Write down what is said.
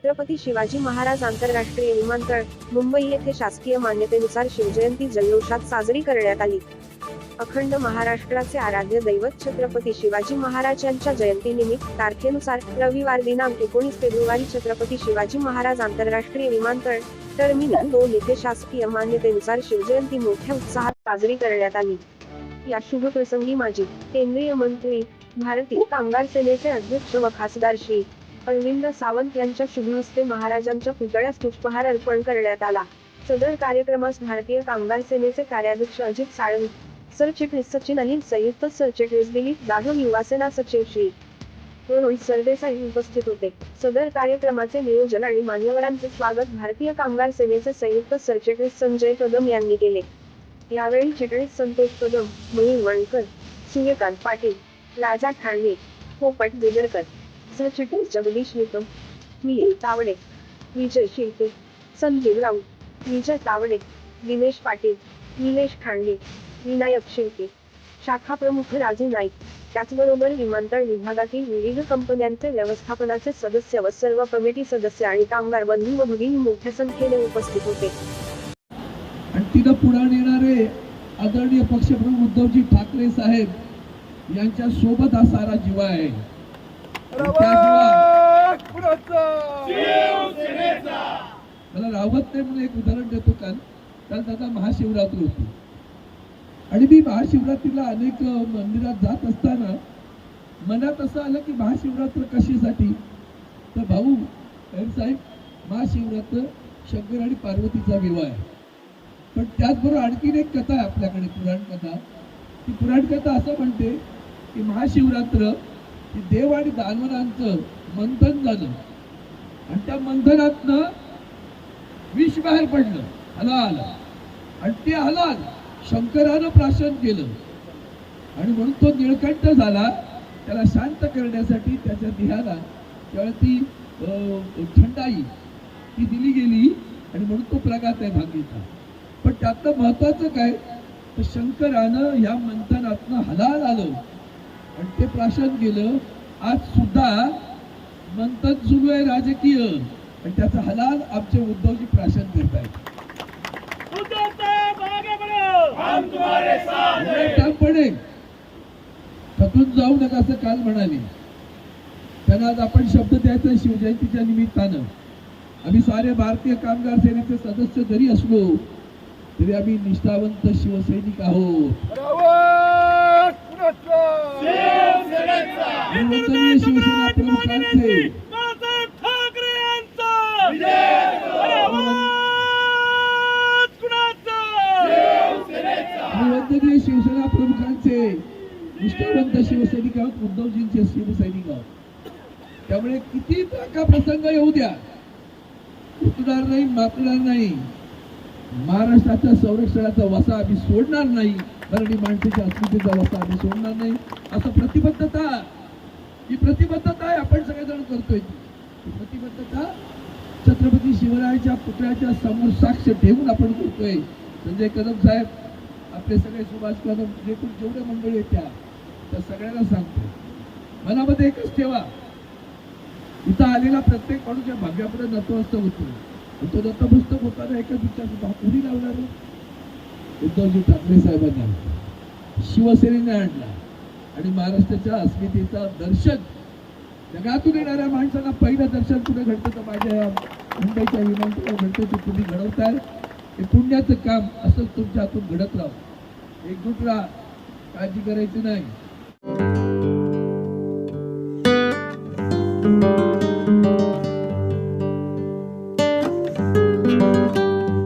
छत्रपती शिवाजी महाराज आंतरराष्ट्रीय विमानतळ मुंबई येथे शासकीय मान्यतेनुसार शिवजयंती जल्लोषात साजरी करण्यात आली. अखंड महाराष्ट्राचे आराध्य दैवत छत्रपती शिवाजी महाराज यांच्या जयंतीनिमित्त तारखेनुसार रविवार दिनांक एकोणीस फेब्रुवारी छत्रपती शिवाजी महाराज आंतरराष्ट्रीय विमानतळ टर्मिनल दोन येथे शासकीय मान्यतेनुसार शिवजयंती मोठ्या उत्साहात साजरी करण्यात आली. या शुभ प्रसंगी माजी केंद्रीय मंत्री भारतीय कामगार सेनेचे अध्यक्ष व खासदार श्री अरविंद सावंत यांच्या शुभहस्ते महाराजांच्या पुतळ्यास पुष्पहार अर्पण करण्यात आला. सदर कार्यक्रमास भारतीय कामगार सेनेचे कार्याध्यक्ष अजित साळवी सरचिटणीस सचिन अहिल संयुक्त सरचिटणीस दिलीप जाधव युवासेना सचिव श्री. रोहित सरदेसाई उपस्थित होते. सदर कार्यक्रमाचे नियोजन आणि मान्यवरांचे स्वागत भारतीय कामगार सेनेचे संयुक्त सरचिटणीस संजय कदम यांनी केले. यावेळी चिटणीस संतोष कदम मयूर वणकर सूर्यकांत पाटील राजा ठाणे पोपट बिदरकर सरचिटणीस जगदीश निकम मिलिंद तावडे विजय शिल्पे संजीव राऊत विजय तावडे दिनेश पाटील निलेश खांडे विनायक शिल्पे शाखा प्रमुख राजू नाईक. त्याचबरोबर विमानतळ विभागातील विविध कंपन्यांचे व्यवस्थापनाचे सदस्य व सर्व कमिटी सदस्य आणि कामगार बंधू व भगिनी मोठ्या संख्येने उपस्थित होते. आणि तिथं पुढे येणारे आदरणीय पक्षप्रमुख उद्धवजी ठाकरे साहेब यांच्या सोबत हा सारा जीवा आहे आणि त्या जीवा मला रावत नाही म्हणून एक उदाहरण देतो काल. कारण दादा महाशिवरात्र होती. आणि मी महाशिवरात्रीला अनेक मंदिरात जात असताना मनात असं आलं की महाशिवरात्र कशासाठी? तर भाऊ साहेब महाशिवरात्र शंकर आणि पार्वतीचा विवाह आहे. पण त्याचबरोबर आणखीन एक कथा आहे आपल्याकडे पुराण कथा. ती पुराण कथा असं म्हणते की महाशिवरात्र देव आणि दानवरांचं मंथन झालं. आणि त्या मंथनातनं विष बाहेर पडलं हलाल. आणि ते हलाल. शंकरानं प्राशन केलं. आणि म्हणून तो निळकंठ झाला. त्याला शांत करण्यासाठी त्याच्या देहाला त्यावेळी ती थंडाई ती दिली गेली. आणि म्हणून तो प्रगात आहे भागीचा. पण त्यातलं महत्वाचं काय? तर शंकरानं ह्या मंथनातनं हलाल आलं. आणि ते प्राशन केलं. आज सुद्धा मंथन सुरू आहे राजकीय. आणि त्याचं हलाल आमचे उद्धवजी प्राशन करत आहेत थकून जाऊ नका असं काल म्हणाले. त्यांना आज आपण शब्द द्यायचा शिवजयंतीच्या निमित्तानं. आम्ही सारे भारतीय कामगार सेनेचे सदस्य जरी असलो तरी आम्ही निष्ठावंत शिवसैनिक आहोत. निष्ठावंत शिवसैनिक आहोत उद्धवजींचे शिवसैनिक आहोत. त्यामुळे किती का प्रसंग येऊ द्या. उतरणार नाही मातणार नाही. महाराष्ट्राच्या संरक्षणाचा वसा आम्ही सोडणार नाही. मराठी माणसाच्या अस्मितेचा वसा आम्ही सोडणार नाही. असं प्रतिबद्धता ही प्रतिबद्धता आहे आपण सगळेजण करतोय. ती. प्रतिबद्धता छत्रपती शिवरायाच्या पुतळ्याच्या समोर साक्ष ठेवून आपण करतोय. संजय कदम साहेब आपले सगळे सुभाष कदम जे जेवढे मंडळी आहेत त्या त्या सगळ्यांना सांगतो. मनामध्ये एकच ठेवा. इथं आलेला प्रत्येक माणूस या भाग्यापुढे नतमस्तक होतो. तो नतमस्तक होताना एकच विचार होता कुणी लावणार लावला उद्धवजी ठाकरे साहेबांना शिवसेनेने आणला. आणि महाराष्ट्राच्या अस्मितेचा दर्शन जगातून येणाऱ्या माणसांना पहिलं दर्शन कुठे घडतं तर माझ्या मुंबईच्या विमानतळावर घडतं ते तुम्ही घडवताय. हे पुण्याचं काम असंच तुमच्या हातून घडत राहू. एकजूट राहा काळजी करायची नाही. Thank you.